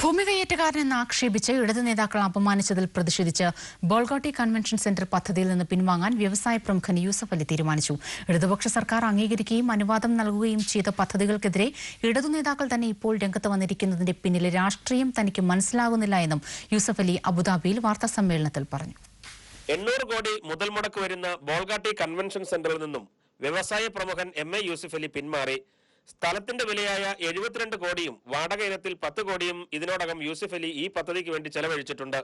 ഭൂമി കയ്യേറ്റക്കാരനെന്ന് ആക്ഷേപിച്ച് ഇടതു നേതാക്കൾ അപമാനിച്ചതിൽ പ്രതിഷേധിച്ച് ബോൾഗോട്ടി കൺവെൻഷൻ സെന്റർ പദ്ധതിയിൽ നിന്ന് പിൻവാങ്ങാൻ വ്യവസായ പ്രമുഖൻ യൂസഫ് അലി തീരുമാനിച്ചു. ഇടതുപക്ഷ സർക്കാർ അംഗീകരിക്കുകയും അനുവാദം നൽകുകയും ചെയ്ത പദ്ധതികൾക്കെതിരെ ഇടതു നേതാക്കൾ തന്നെ ഇപ്പോൾ രംഗത്ത് വന്നിരിക്കുന്നതിന്റെ പിന്നിലെ രാഷ്ട്രീയം തനിക്ക് മനസ്സിലാകുന്നില്ല എന്നും യൂസഫ് അലി അബുദാബിയിൽ വാർത്താസമ്മേളനത്തിൽ പറഞ്ഞു. എണ്ണൂറ് കോടി മുതൽ മുടക്ക് വരുന്ന ബോൾഗാട്ടി കൺവെൻഷൻ സെന്ററിൽ നിന്നും വ്യവസായ പ്രമുഖൻ എം എ യൂസഫ് അലി പിന്മാറി സ്ഥലത്തിന്റെ വിലയായ എഴുപത്തിരണ്ട് കോടിയും വാടക ഇനത്തിൽ പത്ത് കോടിയും ഇതിനോടകം യൂസഫ് അലി ഈ പദ്ധതിക്ക് വേണ്ടി ചെലവഴിച്ചിട്ടുണ്ട്.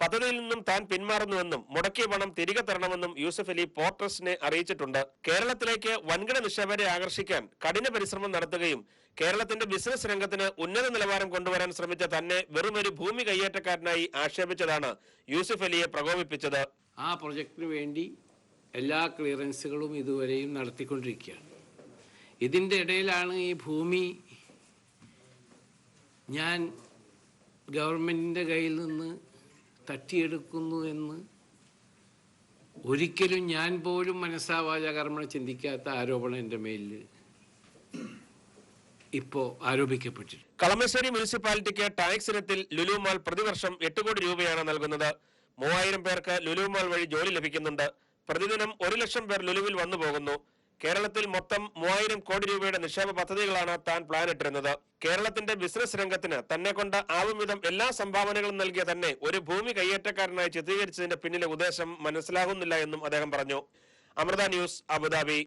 പദ്ധതിയിൽ നിന്നും താൻ പിന്മാറുന്നുവെന്നും മുടക്കിയ പണം തിരികെ തരണമെന്നും യൂസഫ് അലി പോർട്ടസിനെ അറിയിച്ചിട്ടുണ്ട്. കേരളത്തിലേക്ക് വൻകിട നിക്ഷേപരെ ആകർഷിക്കാൻ കഠിന പരിശ്രമം നടത്തുകയും കേരളത്തിന്റെ ബിസിനസ് രംഗത്തിന് ഉന്നത നിലവാരം കൊണ്ടുവരാൻ ശ്രമിച്ച തന്നെ വെറുമൊരു ഭൂമി കയ്യേറ്റക്കാരനായി ആക്ഷേപിച്ചതാണ് യൂസഫ് അലിയെ പ്രകോപിപ്പിച്ചത്. ആ പ്രൊജക്ടിന് വേണ്ടി എല്ലാ ക്ലിയറൻസുകളും ഇതുവരെയും നടത്തിക്കൊണ്ടിരിക്കുകയാണ്. ഇതിന്റെ ഇടയിലാണ് ഈ ഭൂമി. ഞാൻ ഗവൺമെന്റിന്റെ കയ്യിൽ നിന്ന് തട്ടിയെടുക്കുന്നു എന്ന് ഒരിക്കലും ഞാൻ പോലും മനസ്സാവാച കർമ്മം ചിന്തിക്കാത്ത ആരോപണം എന്റെ മേലിൽ ഇപ്പോ ആരോപിക്കപ്പെട്ടിട്ടുണ്ട്. കളമശ്ശേരി മുനിസിപ്പാലിറ്റിക്ക് ടാക്സ് ഇനത്തിൽ ലുലു മാൾ പ്രതിവർഷം എട്ട് കോടി രൂപയാണ് നൽകുന്നത്. മൂവായിരം പേർക്ക് ലുലു മാൾ വഴി ജോലി ലഭിക്കുന്നുണ്ട്. പ്രതിദിനം ഒരു ലക്ഷം പേർ ലുലുവിൽ വന്നു പോകുന്നു കേരളത്തിൽ മൊത്തം മൂവായിരം കോടി രൂപയുടെ നിക്ഷേപ പദ്ധതികളാണ് താൻ പ്ലാൻ ഇട്ടിരുന്നത്. കേരളത്തിന്റെ ബിസിനസ് രംഗത്തിന് തന്നെ കൊണ്ട് ആവും വിധം എല്ലാ സംഭാവനകളും നൽകിയ തന്നെ ഒരു ഭൂമി കയ്യേറ്റക്കാരനായി ചിത്രീകരിച്ചതിന്റെ പിന്നിലെ ഉദ്ദേശം മനസ്സിലാകുന്നില്ല എന്നും അദ്ദേഹം പറഞ്ഞു. Amrita news Abu Dhabi.